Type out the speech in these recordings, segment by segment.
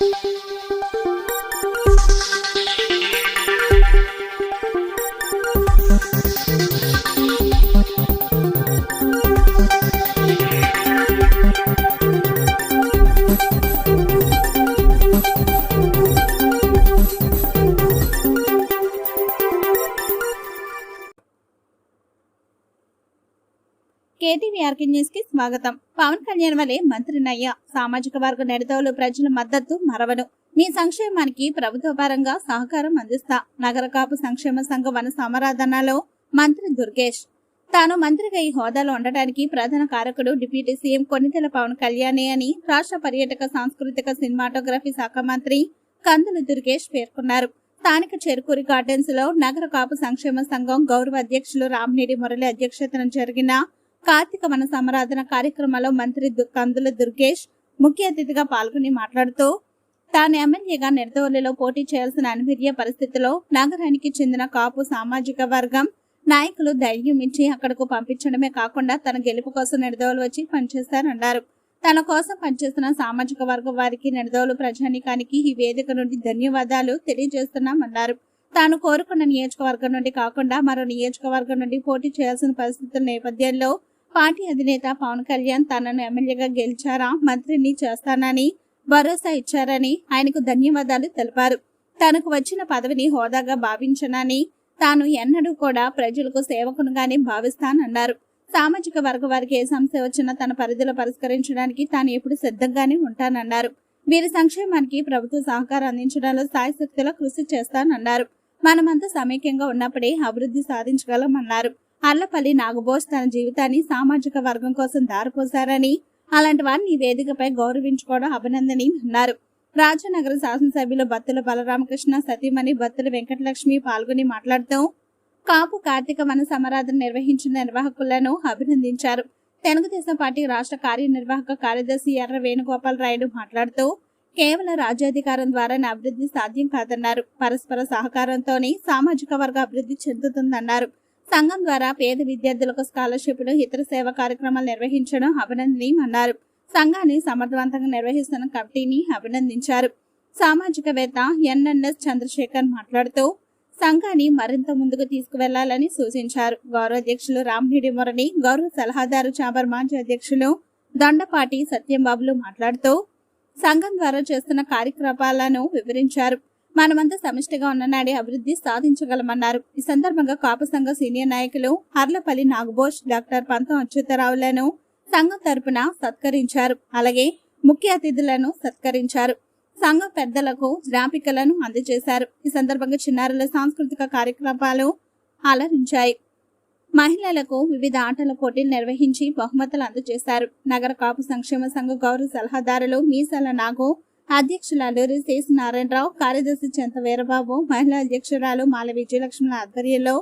thank you RK న్యూస్కి స్వాగతం. పవన్ కళ్యాణ్ వలె మంత్రి నయ్య. సామాజిక వర్గ నెడదవులు ప్రజల మద్దతు మరవను. మీ సంక్షేమానికి ప్రభుత్వ పరంగా సహకారం అందిస్తా. నగర కాపు సంక్షేమ సంఘ వన సమరాధనలో మంత్రి దుర్గేష్. తాను మంత్రిగా ఈ హోదాలో ఉండటానికి ప్రధాన కారకుడు deputy C M Konidela Pawan కళ్యాణే అని రాష్ట్ర పర్యాటక సాంస్కృతిక సినిమాటోగ్రఫీ శాఖ మంత్రి కందుల దుర్గేష్ పేర్కొన్నారు. స్థానిక చెరుకూరి గార్డెన్స్లో నగర కాపు సంక్షేమ సంఘం గౌరవ అధ్యక్షులు రామినేడి మురళి అధ్యక్షతన జరిగిన కార్తీక వన సమరాధన కార్యక్రమంలో మంత్రి కందుల దుర్గేష్ ముఖ్య అతిథిగా పాల్గొని మాట్లాడుతూ తాను ఎమ్మెల్యేగా నిడదవల్లిలో పోటీ చేయాల్సిన అనివార్య పరిస్థితిలో నగరానికి చెందిన కాపు సామాజిక వర్గం నాయకులు ధైర్యం ఇచ్చి అక్కడకు పంపించడమే కాకుండా తన గెలుపు కోసం నిడదవలు వచ్చి పనిచేస్తారన్నారు. తన కోసం పనిచేస్తున్న సామాజిక వర్గం వారికి నిడదవలు ప్రజానికానికి ఈ వేదిక నుండి ధన్యవాదాలు తెలియజేస్తున్నామన్నారు. తాను కోరుకున్న నియోజకవర్గం నుండి కాకుండా మరో నియోజకవర్గం నుండి పోటీ చేయాల్సిన పరిస్థితుల నేపథ్యంలో పార్టీ అధినేత పవన్ కళ్యాణ్ తనను ఎమ్మెల్యేగా గెలిచారా? మంత్రిని చేస్తానని భరోసా ఇచ్చారని ఆయనకు ధన్యవాదాలు తెలిపారు. తనకు వచ్చిన పదవిని హోదాగా భావించనని తాను ఎన్నడూ కూడా ప్రజలకు సేవకునుగానే భావిస్తానన్నారు. సామాజిక వర్గ వారికి ఏ సమస్య వచ్చినా తన పరిధిలో పరిష్కరించడానికి తాను ఎప్పుడు సిద్ధంగానే ఉంటానన్నారు. వీరి సంక్షేమానికి ప్రభుత్వ సహకారం అందించడంలో సాయశక్తిలో కృషి చేస్తానన్నారు. మనమంతా సమైక్యంగా ఉన్నప్పుడే అభివృద్ధి సాధించగలమన్నారు. అల్లపల్లి నాగబోస్ తన జీవితాన్ని సామాజిక వర్గం కోసం దారిపోశారని అలాంటి వారిని వేదికపై గౌరవించుకోవడం అభినందనీ అన్నారు. రాజనగర శాసనసభ్యులు బత్తుల బలరామకృష్ణ సతీమణి బత్తుల వెంకటలక్ష్మి పాల్గొని మాట్లాడుతూ కాపు కార్తీక వన సమరాధన నిర్వహించిన నిర్వాహకులను అభినందించారు. తెలుగుదేశం పార్టీ రాష్ట్ర కార్యనిర్వాహక కార్యదర్శి ఎర్ర వేణుగోపాల్ రాయుడు మాట్లాడుతూ కేవలం రాజ్యాధికారం ద్వారానే అభివృద్ధి సాధ్యం కాదన్నారు. పరస్పర సహకారంతోనే సామాజిక వర్గ అభివృద్ధి చెందుతుందన్నారు. సంఘం ద్వారా పేద విద్యార్థులకు స్కాలర్షిప్లు ఇతర సేవా కార్యక్రమాలు నిర్వహించడం అభినందనీయమన్నారు. సంఘాన్ని సమర్థవంతంగా నిర్వహిస్తున్న కమిటీని అభినందించారు. సామాజికవేత్త ఎన్ఎన్ఎస్ చంద్రశేఖర్ మాట్లాడుతూ సంఘాన్ని మరింత ముందుకు తీసుకువెళ్ళాలని సూచించారు. గౌరవ అధ్యక్షులు రామ్నీడి మురళి గౌరవ సలహాదారు చాబర్ మాజీ అధ్యక్షులు దండపాటి సత్యంబాబులు మాట్లాడుతూ సంఘం ద్వారా చేస్తున్న కార్యక్రమాలను వివరించారు. మనమంతా సమిష్టిగా ఉన్ననాడే అభివృద్ధి సాధించగలమన్నారు. ఈ సందర్భంగా కాపు సంఘ సీనియర్ నాయకులు హర్లపల్లి నాగబోష్ డాక్టర్ పంతం అచ్యుతరావులను సంఘం తరపున సత్కరించారు. అలాగే ముఖ్య అతిథులను సత్కరించారు. సంఘ పెద్దలకు జ్ఞాపికలను అందజేశారు. ఈ సందర్భంగా చిన్నారుల సాంస్కృతిక కార్యక్రమాలు అలరించాయి. మహిళలకు వివిధ ఆటల పోటీలు నిర్వహించి బహుమతులు అందజేశారు. నగర కాపు సంక్షేమ సంఘ గౌరవ సలహాదారులు మీసాల నాగో అధ్యక్షురాలు అల్లూరి శేష్ నారాయణరావు కార్యదర్శి చెంత వీరబాబు మహిళా అధ్యక్షురాలు మాల విజయలక్ష్మి ఆధ్వర్యంలో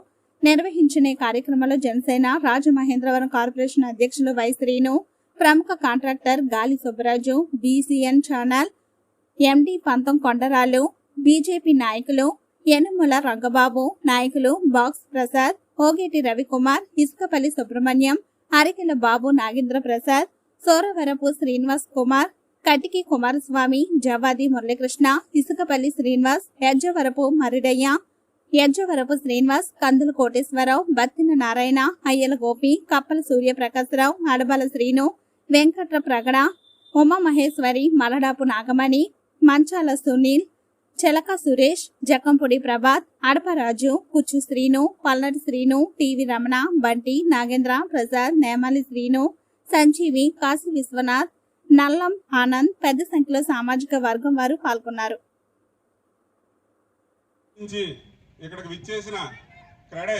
నిర్వహించిన కార్యక్రమంలో జనసేన రాజమహేంద్రవరం కార్పొరేషన్ అధ్యక్షులు వై శ్రీను ప్రముఖ కాంట్రాక్టర్ గాలి సుబ్బరాజు బీసీఎన్ ఛానల్ ఎండి పంతం కొండరాలు బీజేపీ నాయకులు యనుమల రంగబాబు నాయకులు బాక్స్ ప్రసాద్ ఓగేటి రవికుమార్ ఇసుకపల్లి సుబ్రహ్మణ్యం అరికెల బాబు నాగేంద్ర ప్రసాద్ సోరవరపు శ్రీనివాస్ కుమార్ కటికి కుమారస్వామి జవాది మురళీకృష్ణ ఇసుకపల్లి శ్రీనివాస్ యజ్జవరపు మరిడయ్య యజ్జవరపు శ్రీనివాస్ కందుల కోటేశ్వరరావు బత్తిన నారాయణ అయ్యల గోపి కప్పల సూర్యప్రకాశరావు అడబల శ్రీను వెంకట్ర ప్రగడ ఉమా మహేశ్వరి మలడాపు నాగమణి మంచాల సునీల్ చెలక సురేష్ జకంపొడి ప్రభాత్ అడపరాజు కుచ్చు శ్రీను పల్నటి శ్రీను టీవీ రమణ బంటి నాగేంద్ర ప్రసాద్ నేమాలి శ్రీను సంజీవి కాశీ విశ్వనాథ్ నల్లం ఆనంద్ పెద్ద సంఖ్యలో సామాజిక వర్గం వారు పాల్గొన్నారు. ఇక్కడికి విచ్చేసిన క్రెడే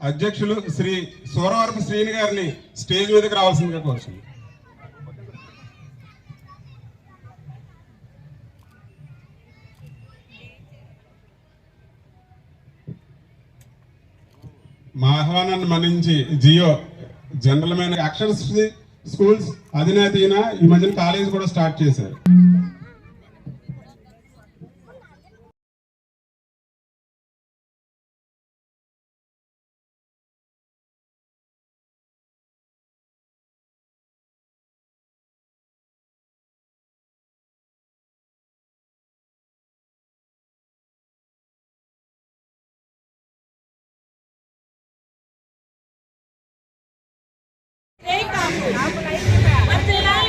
అధ్యక్షులు శ్రీ సూరవరపు శ్రీని గారిని స్టేజ్ మీదకి రావాల్సిందిగా కోరుతుంది మా ఆహ్వానాన్ని మన్నించి జియో జనరల్ యాక్షన్ అక్షర్స్ స్కూల్స్ అధినేత ఈ మధ్యన కాలేజ్ కూడా స్టార్ట్ చేశారు. 拿过来一点嘛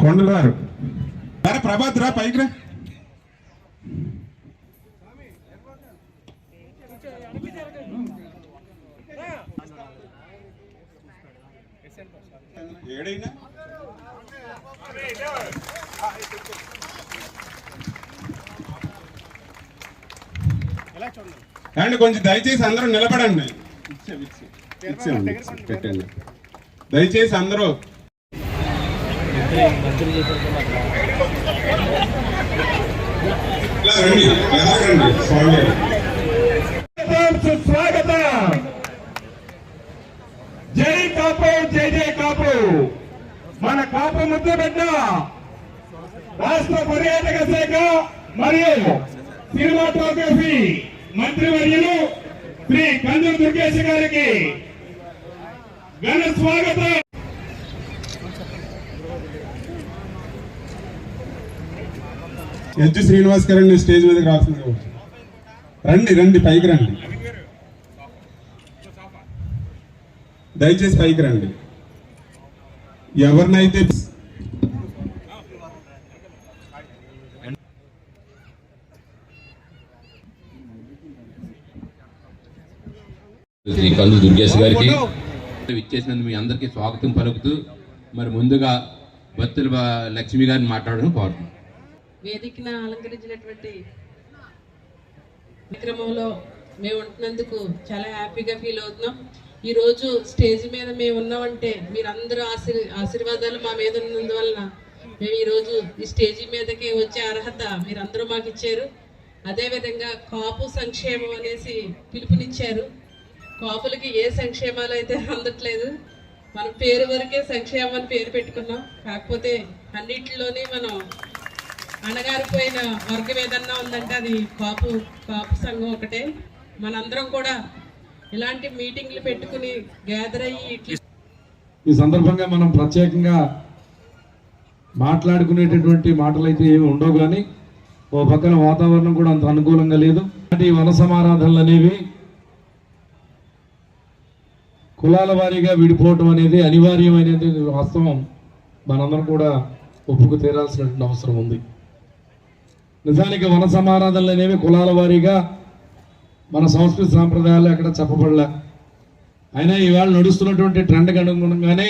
కొండలారు అరే ప్రభాత్ రా పైకి రా ఏడైనా అండి కొంచెం దయచేసి అందరూ నిలబడండి పెట్టండి దయచేసి అందరూ సుస్వాగతం జై కాపు జై జై కాపు. మన కాపు ముద్దు బిడ్డ రాష్ట్ర పర్యాటక శాఖ మరియు సినిమాటోగ్రఫీ మంత్రివర్యులు శ్రీ కందూరు దుర్గేశ్ గారికి ఘన స్వాగతం. ఎడ్జి శ్రీనివాస్ గారిని స్టేజ్ మీదకి రావాల్సింది రండి రండి పైకి రండి. దయచేసి పైకి రండి. ఎవరినైతే శ్రీ కందు దుర్గేష్ గారికి ఇచ్చేసినందుకు మీ అందరికీ స్వాగతం పలుకుతూ మరి ముందుగా బత్తుల లక్ష్మి గారిని మాట్లాడడం కోరుతున్నాను వేదికను అలంకరించినటువంటి కార్యక్రమంలో మేము ఉంటున్నందుకు చాలా హ్యాపీగా ఫీల్ అవుతున్నాం. ఈ రోజు స్టేజ్ మీద మేము ఉన్నామంటే మీరందరూ ఆశీర్ ఆశీర్వాదాలు మా మీద ఉన్నందువలన మేము ఈ రోజు ఈ స్టేజ్ మీదకి వచ్చే అర్హత మీరందరూ మాకు ఇచ్చారు అదేవిధంగా కాపు సంక్షేమం అనేసి పిలుపునిచ్చారు. కాపులకి ఏ సంక్షేమాలు అయితే అందట్లేదు. మన పేరు వరకే సంక్షేమం అని పేరు పెట్టుకున్నాం. కాకపోతే అన్నిటిలోనే మనం అణగారిపోయిన వర్గం ఏదన్నా ఉందంటే అది కాపు కాపు సంఘం ఒకటే. మనందరం కూడా ఇలాంటి మీటింగ్లు పెట్టుకుని గ్యాదర్ అయ్యి ఈ సందర్భంగా మనం ప్రత్యేకంగా మాట్లాడుకునేటటువంటి మాటలు అయితే ఏమి ఉండవు కానీ ఓ పక్కన వాతావరణం కూడా అంత అనుకూలంగా లేదు. ఈ వనసమారాధనలు అనేవి కులాల వారీగా విడిపోవటం అనేది అనివార్యమైనది. వాస్తవం. మనందరం కూడా ఒప్పుకు తీరాల్సినటువంటి అవసరం ఉంది. నిజానికి వన సమారాధనలు అనేవి కులాల వారీగా మన సంస్కృతి సాంప్రదాయాలు ఎక్కడ చెప్పబడలే. అయినా ఈవేళ నడుస్తున్నటువంటి ట్రెండ్కి అనుగుణంగానే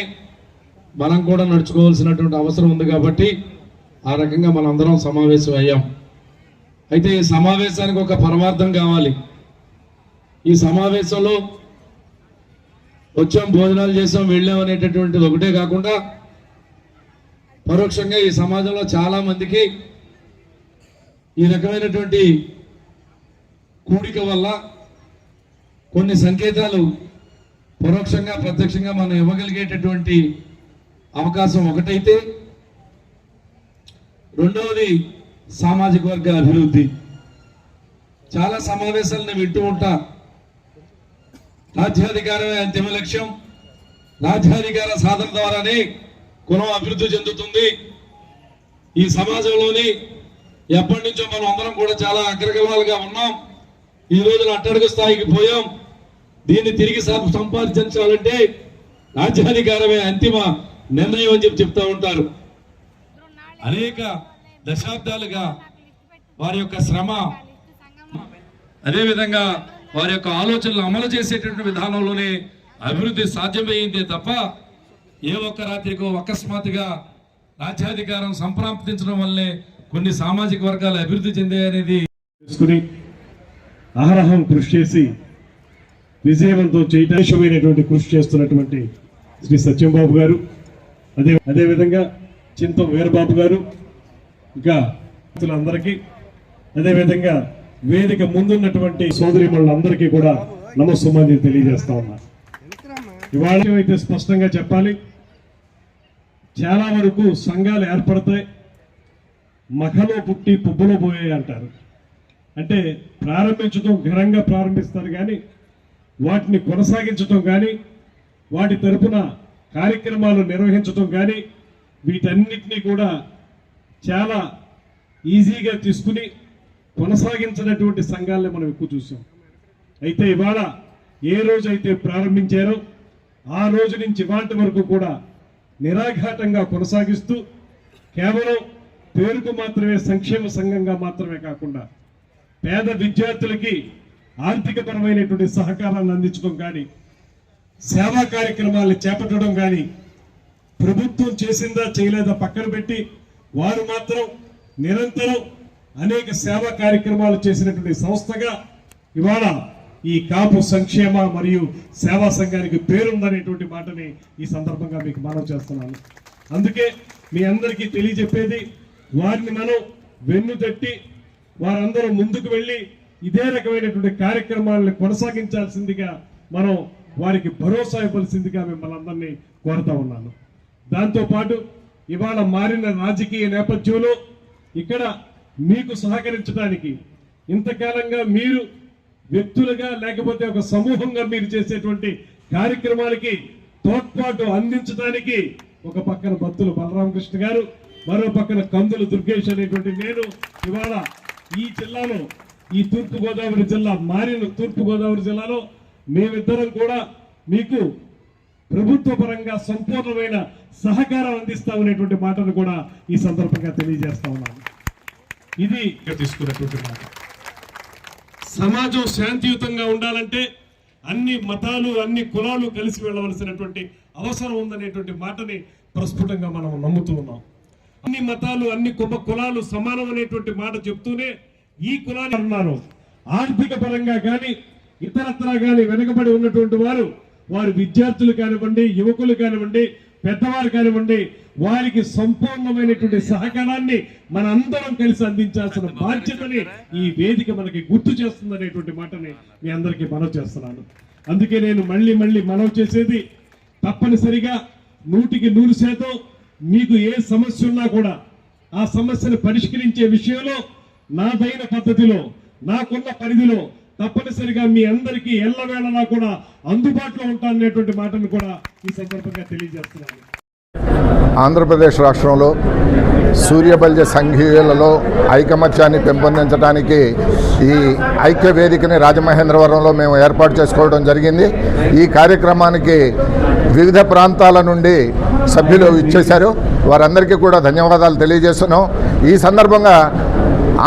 మనం కూడా నడుచుకోవాల్సినటువంటి అవసరం ఉంది కాబట్టి ఆ రకంగా మనందరం సమావేశం అయ్యాం. అయితే ఈ సమావేశానికి ఒక పరమార్థం కావాలి. ఈ సమావేశంలో వచ్చాం భోజనాలు చేసాం వెళ్ళాం అనేటటువంటిది ఒకటే కాకుండా పరోక్షంగా ఈ సమాజంలో చాలా మందికి ఈ రకమైనటువంటి కూడిక వల్ల కొన్ని సంకేతాలు పరోక్షంగా ప్రత్యక్షంగా మనం ఇవ్వగలిగేటటువంటి అవకాశం ఒకటైతే రెండవది సామాజిక వర్గ అభివృద్ధి. చాలా సమావేశాలను వింటూ ఉంటా రాజ్యాధికారమే అంతిమ లక్ష్యం. రాజ్యాధికార సాధన ద్వారానే కులం అభివృద్ధి చెందుతుంది. ఈ సమాజంలోని ఎప్పటి నుంచో మనం అందరం కూడా చాలా అగ్రగమాలుగా ఉన్నాం. ఈ రోజున అట్టడుగు స్థాయికి పోయాం. దీన్ని తిరిగి సంపాదించాలంటే రాజ్యాధికారమే అంతిమ నిర్ణయం అని చెప్పి చెప్తా ఉంటారు. అనేక దశాబ్దాలుగా వారి యొక్క శ్రమ అదేవిధంగా వారి యొక్క ఆలోచనలు అమలు చేసేటటువంటి విధానంలోనే అభివృద్ధి సాధ్యమైందే తప్ప ఏ ఒక్క రాత్రికో అకస్మాత్తుగా రాజ్యాధికారం సంప్రాప్తించడం వల్లే కొన్ని సామాజిక వర్గాలు అభివృద్ధి చెందాయనేది తెలుసుకుని అహరహం కృషి చేసి విజయవంతం చేయటమైనటువంటి కృషి చేస్తున్నటువంటి శ్రీ సత్యంబాబు గారు. అదే అదేవిధంగా చింతం వీరబాబు గారు ఇంకా అందరికీ. అదేవిధంగా వేదిక ముందున్నటువంటి సోదరిమణులందరికీ కూడా నమస్సుమాన్ని తెలియజేస్తా ఉన్నా. ఇవాళ అయితే స్పష్టంగా చెప్పాలి చాలా వరకు సంఘాలు ఏర్పడతాయి మఖలో పుట్టి పుబ్బలో పోయాయి అంటారు. అంటే ప్రారంభించడం ఘనంగా ప్రారంభిస్తారు కానీ వాటిని కొనసాగించడం కానీ వాటి తరపున కార్యక్రమాలు నిర్వహించడం కానీ వీటన్నిటినీ కూడా చాలా ఈజీగా తీసుకుని కొనసాగించినటువంటి సంఘాలనే మనం ఎక్కువ చూసాం. అయితే ఇవాళ ఏ రోజు అయితే ప్రారంభించారో ఆ రోజు నుంచి ఇవాంటి వరకు కూడా నిరాఘాటంగా కొనసాగిస్తూ కేవలం పేరుకు మాత్రమే సంక్షేమ సంఘంగా మాత్రమే కాకుండా పేద విద్యార్థులకి ఆర్థికపరమైనటువంటి సహకారాన్ని అందించడం కానీ సేవా కార్యక్రమాలను చేపట్టడం కానీ ప్రభుత్వం చేసిందా చేయలేదా పక్కన పెట్టి వారు మాత్రం నిరంతరం అనేక సేవా కార్యక్రమాలు చేసినటువంటి సంస్థగా ఇవాళ ఈ కాపు సంక్షేమ మరియు సేవా సంఘానికి పేరుందనేటువంటి మాటని ఈ సందర్భంగా మీకు మనవి చేస్తున్నాను. అందుకే మీ అందరికీ తెలియజెప్పేది వారిని మనం వెన్ను తట్టి వారందరూ ముందుకు వెళ్ళి ఇదే రకమైనటువంటి కార్యక్రమాలను కొనసాగించాల్సిందిగా మనం వారికి భరోసా ఇవ్వాల్సిందిగా మిమ్మల్ని అందరినీ కోరుతా ఉన్నాను. దాంతోపాటు ఇవాళ మారిన రాజకీయ నేపథ్యంలో ఇక్కడ మీకు సహకరించడానికి ఇంతకాలంగా మీరు వ్యక్తులుగా లేకపోతే ఒక సమూహంగా మీరు చేసేటువంటి కార్యక్రమాలకి తోడ్పాటు అందించడానికి ఒక పక్కన భక్తులు బలరామకృష్ణ గారు మరో పక్కన కందులు దుర్గేష్ అనేటువంటి నేను ఇవాళ ఈ జిల్లాలో ఈ తూర్పుగోదావరి జిల్లా మారిన తూర్పుగోదావరి జిల్లాలో మేమిద్దరం కూడా మీకు ప్రభుత్వ పరంగా సంపూర్ణమైన సహకారం అందిస్తామనేటువంటి మాటను కూడా ఈ సందర్భంగా తెలియజేస్తా ఉన్నాను. ఇది తీసుకున్నటువంటి మాట. సమాజం శాంతియుతంగా ఉండాలంటే అన్ని మతాలు అన్ని కులాలు కలిసి వెళ్ళవలసినటువంటి అవసరం ఉందనేటువంటి మాటని ప్రస్ఫుటంగా మనం నమ్ముతూ ఉన్నాం. అన్ని మతాలు అన్ని కుమ కులాలు సమానం అనేటువంటి మాట చెప్తూనే ఈ కులాన్ని అన్నారు. ఆర్థిక పరంగా కానీ ఇతరత్రా కానీ వెనుకబడి ఉన్నటువంటి వారు వారు విద్యార్థులు కానివ్వండి యువకులు కానివ్వండి పెద్దవారు కానివ్వండి వారికి సంపూర్ణమైనటువంటి సహకారాన్ని మనందరం కలిసి అందించాల్సిన బాధ్యతని ఈ వేదిక మనకి గుర్తు చేస్తుందనేటువంటి మాటని మీ అందరికీ మనవి చేస్తున్నాను. అందుకే నేను మళ్ళీ మళ్ళీ మనవి చేసేది తప్పనిసరిగా నూటికి నూరు శాతం మీకు ఏ సమస్య ఉన్నా కూడా ఆ సమస్యను పరిష్కరించే విషయంలో నాదైన పద్ధతిలో నాకున్న పరిధిలో తప్పనిసరిగా మీ అందరికీ ఎల్లవేళలా కూడా అందుబాటులో ఉంటాననేటువంటి మాటను కూడా ఈ సందర్భంగా తెలియజేస్తున్నాను. ఆంధ్రప్రదేశ్ రాష్ట్రంలో సూర్యబల్య సంఘీయులలో ఐకమత్యాన్ని పెంపొందించడానికి ఈ ఐక్య వేదికని రాజమహేంద్రవరంలో మేము ఏర్పాటు చేసుకోవడం జరిగింది. ఈ కార్యక్రమానికి వివిధ ప్రాంతాల నుండి సభ్యులు ఇచ్చేశారు. వారందరికీ కూడా ధన్యవాదాలు తెలియజేస్తున్నాం. ఈ సందర్భంగా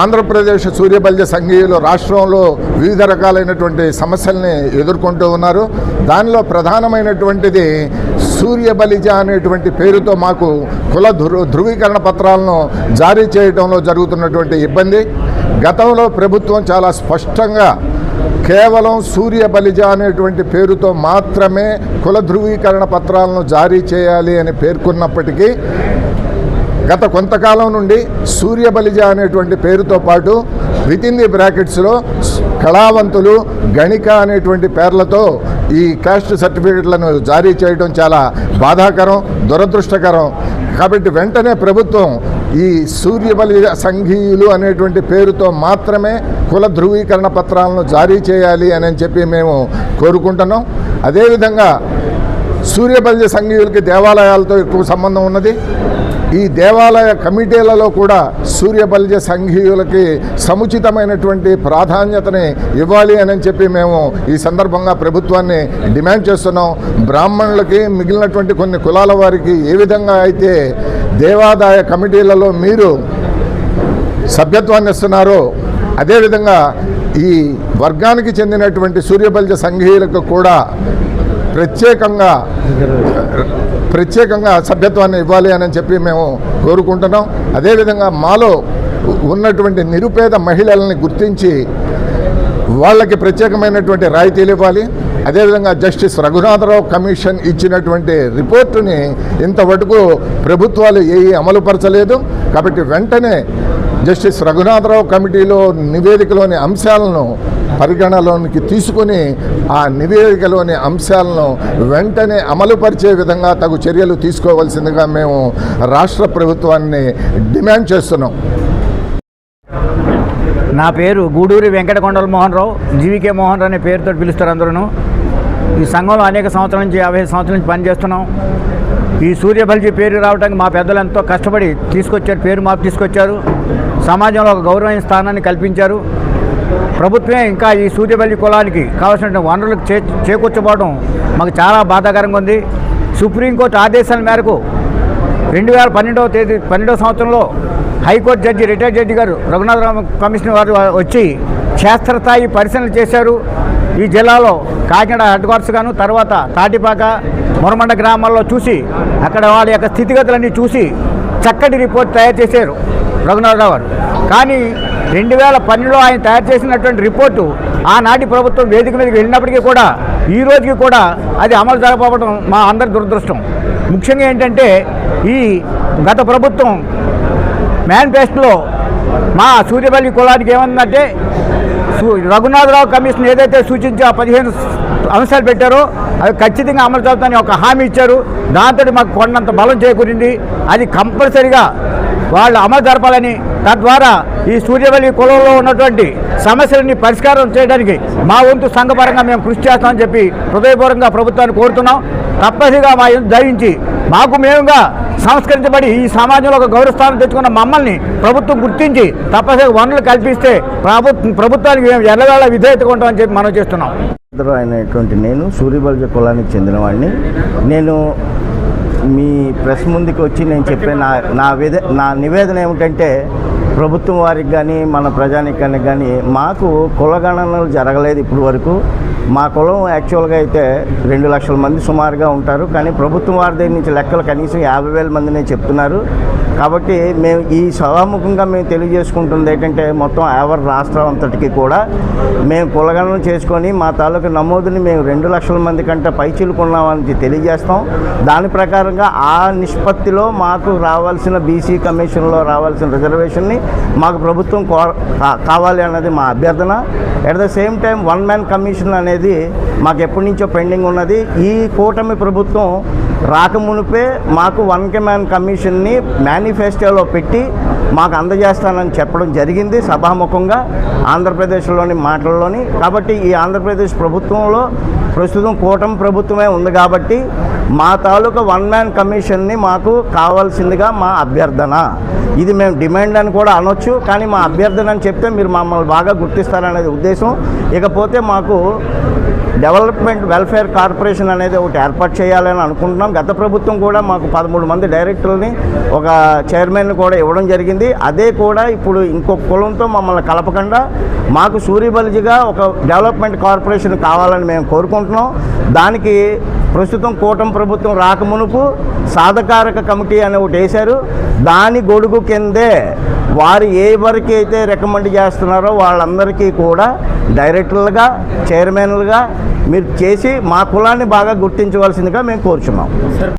ఆంధ్రప్రదేశ్ సూర్యబల్య సంఘీయులు రాష్ట్రంలో వివిధ రకాలైనటువంటి సమస్యల్ని ఎదుర్కొంటూ ఉన్నారు. దానిలో ప్రధానమైనటువంటిది సూర్యబలిజ అనేటువంటి పేరుతో మాకు కుల ధృవీకరణ పత్రాలను జారీ చేయడంలో జరుగుతున్నటువంటి ఇబ్బంది. గతంలో ప్రభుత్వం చాలా స్పష్టంగా కేవలం సూర్య బలిజ అనేటువంటి పేరుతో మాత్రమే కుల ధృవీకరణ పత్రాలను జారీ చేయాలి అని పేర్కొన్నప్పటికీ గత కొంతకాలం నుండి సూర్య బలిజ అనేటువంటి పేరుతో పాటు విత్ ఇన్ ది బ్రాకెట్స్లో కళావంతులు గణిక అనేటువంటి పేర్లతో ఈ కాస్ట్ సర్టిఫికెట్లను జారీ చేయడం చాలా బాధాకరం దురదృష్టకరం. కాబట్టి వెంటనే ప్రభుత్వం ఈ సూర్యబలి సంఘీయులు అనేటువంటి పేరుతో మాత్రమే కుల ధృవీకరణ పత్రాలను జారీ చేయాలి అని చెప్పి మేము కోరుకుంటున్నాం. అదేవిధంగా సూర్యబలి సంఘీయులకి దేవాలయాలతో ఎక్కువ సంబంధం ఉన్నది. ఈ దేవాలయ కమిటీలలో కూడా సూర్యబల్జ సంఘీయులకి సముచితమైనటువంటి ప్రాధాన్యతని ఇవ్వాలి అని చెప్పి మేము ఈ సందర్భంగా ప్రభుత్వాన్ని డిమాండ్ చేస్తున్నాం. బ్రాహ్మణులకి మిగిలినటువంటి కొన్ని కులాల వారికి ఏ విధంగా అయితే దేవాదాయ కమిటీలలో మీరు సభ్యత్వాన్ని ఇస్తున్నారో అదేవిధంగా ఈ వర్గానికి చెందినటువంటి సూర్యబల్జ సంఘీయులకు కూడా ప్రత్యేకంగా ప్రత్యేకంగా సభ్యత్వాన్ని ఇవ్వాలి అని చెప్పి మేము కోరుకుంటున్నాం. అదేవిధంగా మాలో ఉన్నటువంటి నిరుపేద మహిళల్ని గుర్తించి వాళ్ళకి ప్రత్యేకమైనటువంటి రాయితీలు ఇవ్వాలి. అదేవిధంగా జస్టిస్ రఘునాథరావు కమిషన్ ఇచ్చినటువంటి రిపోర్టుని ఇంతవరకు ప్రభుత్వాలు ఏ అమలుపరచలేదు. కాబట్టి వెంటనే జస్టిస్ రఘునాథరావు కమిటీలో నివేదికలోని అంశాలను పరిగణలోనికి తీసుకుని ఆ నివేదికలోని అంశాలను వెంటనే అమలుపరిచే విధంగా తగు చర్యలు తీసుకోవాల్సిందిగా మేము రాష్ట్ర ప్రభుత్వాన్ని డిమాండ్ చేస్తున్నాం. నా పేరు గూడూరి వెంకటకొండల మోహన్ రావు జీవికే మోహన్ రావు అనే పేరుతో పిలుస్తారు అందరూ ఈ సంఘంలో అనేక సంవత్సరాల నుంచి యాభై సంవత్సరాల నుంచి పనిచేస్తున్నాం. ఈ సూర్యబల్జీ పేరు రావడానికి మా పెద్దలు ఎంతో కష్టపడి తీసుకొచ్చారు పేరు మాకు తీసుకొచ్చారు. సమాజంలో ఒక గౌరవమైన స్థానాన్ని కల్పించారు. ప్రభుత్వమే ఇంకా ఈ సూర్యవల్లి కులానికి కావాల్సిన వనరులకు చే చేకూర్చబోవడం మాకు చాలా బాధాకరంగా ఉంది. సుప్రీంకోర్టు ఆదేశాల మేరకు రెండు వేల పన్నెండవ తేదీ పన్నెండవ సంవత్సరంలో హైకోర్టు జడ్జి రిటైర్డ్ జడ్జి గారు రఘునాథరామ కమిషన్ వారు వచ్చి క్షేత్రస్థాయి పరిశీలన చేశారు. ఈ జిల్లాలో కాకినాడ హెడ్ గాను తర్వాత తాటిపాక మురమండ గ్రామాల్లో చూసి అక్కడ వాళ్ళ యొక్క స్థితిగతులన్నీ చూసి చక్కటి రిపోర్ట్ తయారు చేశారు రఘునాథరావు గారు. కానీ రెండు వేల పన్నెండులో ఆయన తయారు చేసినటువంటి రిపోర్టు ఆనాటి ప్రభుత్వం వేదిక మీదకి వెళ్ళినప్పటికీ కూడా ఈ రోజుకి కూడా అది అమలు జరగకపోవడం మా అందరి దురదృష్టం. ముఖ్యంగా ఏంటంటే ఈ గత ప్రభుత్వం మేనిఫెస్టోలో మా సూర్యపల్లి కులానికి ఏమందంటే రఘునాథరావు కమిషన్ ఏదైతే సూచించి ఆ పదిహేను అంశాలు పెట్టారో అవి ఖచ్చితంగా అమలు జరుగుతాయని ఒక హామీ ఇచ్చారు. దాంతో మాకు కొండంత బలం చేకూరింది. అది కంపల్సరిగా వాళ్ళు అమలు జరపాలని తద్వారా ఈ సూర్యవల్లి కులంలో ఉన్నటువంటి సమస్యలని పరిష్కారం చేయడానికి మా వంతు సంఘపరంగా మేము కృషి చేస్తామని చెప్పి హృదయపూర్వకంగా ప్రభుత్వాన్ని కోరుతున్నాం. తప్పనిసరిగా మా ఎందు దయించి మాకు మేముగా సంస్కరించబడి ఈ సమాజంలో ఒక గౌరవస్థానం తెచ్చుకున్న మమ్మల్ని ప్రభుత్వం గుర్తించి తప్పనిసరిగా వనరులు కల్పిస్తే ప్రభుత్వం ప్రభుత్వానికి మేము ఎల్లవేళ విధేయతగా ఉంటామని చెప్పి మనం చేస్తున్నాం. అయినటువంటి నేను సూర్యబల్జ కులానికి చెందినవాడిని. నేను మీ ప్రెస్ ముందుకు వచ్చి నేను చెప్పే నా నా నా నివేదన ఏమిటంటే ప్రభుత్వం వారికి కానీ మన ప్రజానికానికి కానీ మాకు కులగణనలు జరగలేదు ఇప్పటి వరకు. మా కులం యాక్చువల్గా అయితే రెండు లక్షల మంది సుమారుగా ఉంటారు. కానీ ప్రభుత్వం వారి దగ్గర నుంచి లెక్కలు కనీసం యాభై వేల మందినే చెప్తున్నారు. కాబట్టి మేము ఈ సభాముఖంగా మేము తెలియజేసుకుంటుంది ఏంటంటే మొత్తం యావర్ రాష్ట్రం అంతటికి కూడా మేము కులగణన చేసుకొని మా తాలూకు నమోదుని మేము రెండు లక్షల మంది కంటే పైచిలుకున్నామని తెలియజేస్తాం. దాని ప్రకారంగా ఆ నిష్పత్తిలో మాకు రావాల్సిన బీసీ కమిషన్లో రావాల్సిన రిజర్వేషన్ని మాకు ప్రభుత్వం కో- కావాలి అన్నది మా అభ్యర్థన. At the same time one man commission అనేది మాకు ఎప్పటి నుంచో పెండింగ్ ఉన్నది. ఈ కూటమి ప్రభుత్వం రాకమునిపే మాకు వన్ కే మ్యాన్ కమిషన్ని మేనిఫెస్టోలో పెట్టి మాకు అందజేస్తానని చెప్పడం జరిగింది సభాముఖంగా ఆంధ్రప్రదేశ్లోని మాటల్లోని. కాబట్టి ఈ ఆంధ్రప్రదేశ్ ప్రభుత్వంలో ప్రస్తుతం కూటమి ప్రభుత్వమే ఉంది కాబట్టి మా తాలూకా వన్ మ్యాన్ కమిషన్ని మాకు కావాల్సిందిగా మా అభ్యర్థన. ఇది మేము డిమాండ్ అని కూడా అనొచ్చు కానీ మా అభ్యర్థన అని చెప్తే మీరు మమ్మల్ని బాగా గుర్తిస్తారనేది ఉద్దేశం. ఇకపోతే మాకు డెవలప్మెంట్ వెల్ఫేర్ కార్పొరేషన్ అనేది ఒకటి ఏర్పాటు చేయాలని అనుకుంటున్నాం. గత ప్రభుత్వం కూడా మాకు పదమూడు మంది డైరెక్టర్ని ఒక చైర్మన్ కూడా ఇవ్వడం జరిగింది. అదే కూడా ఇప్పుడు ఇంకొక కులంతో మమ్మల్ని కలపకుండా మాకు సూర్యబలిజిగా ఒక డెవలప్మెంట్ కార్పొరేషన్ కావాలని మేము కోరుకుంటున్నాం. దానికి ప్రస్తుతం కూటమి ప్రభుత్వం రాకమునుపు సాధకారక కమిటీ అని ఒకటి వేశారు. దాని గొడుగు కిందే వారు ఏ వరకు అయితే రికమెండ్ చేస్తున్నారో వాళ్ళందరికీ కూడా డైరెక్టర్లుగా చైర్మన్లుగా మీరు చేసి మా కులాన్ని బాగా గుర్తించవలసిందిగా మేము కోరుచున్నాం.